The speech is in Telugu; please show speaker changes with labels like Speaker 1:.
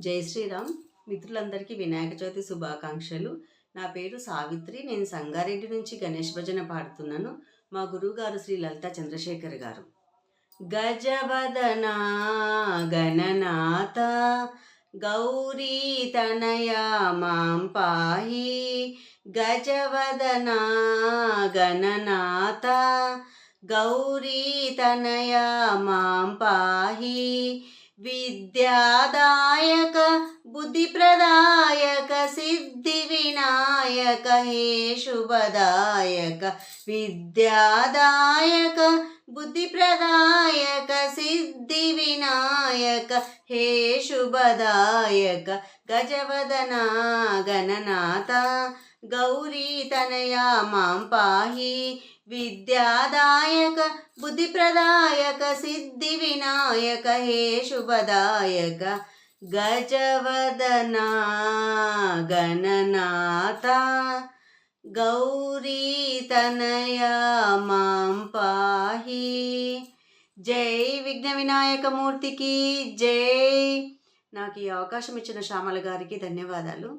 Speaker 1: జై శ్రీరామ్. మిత్రులందరికీ వినాయక చవితి శుభాకాంక్షలు. నా పేరు సావిత్రి. నేను సంగారెడ్డి నుంచి గణేష్ భజన పాడుతున్నాను. మా గురువుగారు శ్రీ లలిత చంద్రశేఖర్ గారు. గజవదనా గణనాథ గౌరీ తనయా మాం పాహి. గజవదన గణనాథ గౌరీ తనయా మాం పాహి. విద్యాదాయక బుద్ధిప్రదాయక సిద్ధి వినాయక హే శుభదాయక. విద్యాదాయక బుద్ధిప్రదాయక సిద్ధి వినాయక హే శుభదాయక గజవదన గణనాథ గౌరీ తనయా మాం పాహి విద్యాదాయక బుద్ధిప్రదాయక సిద్ధి వినాయక హే శుభదాయక గజవదన గణనాథ గౌరీ తనయా మాం పాహి. జై విఘ్న వినాయక మూర్తికి జై. నాకు ఈ అవకాశం ఇచ్చిన శ్యామల గారికి ధన్యవాదాలు.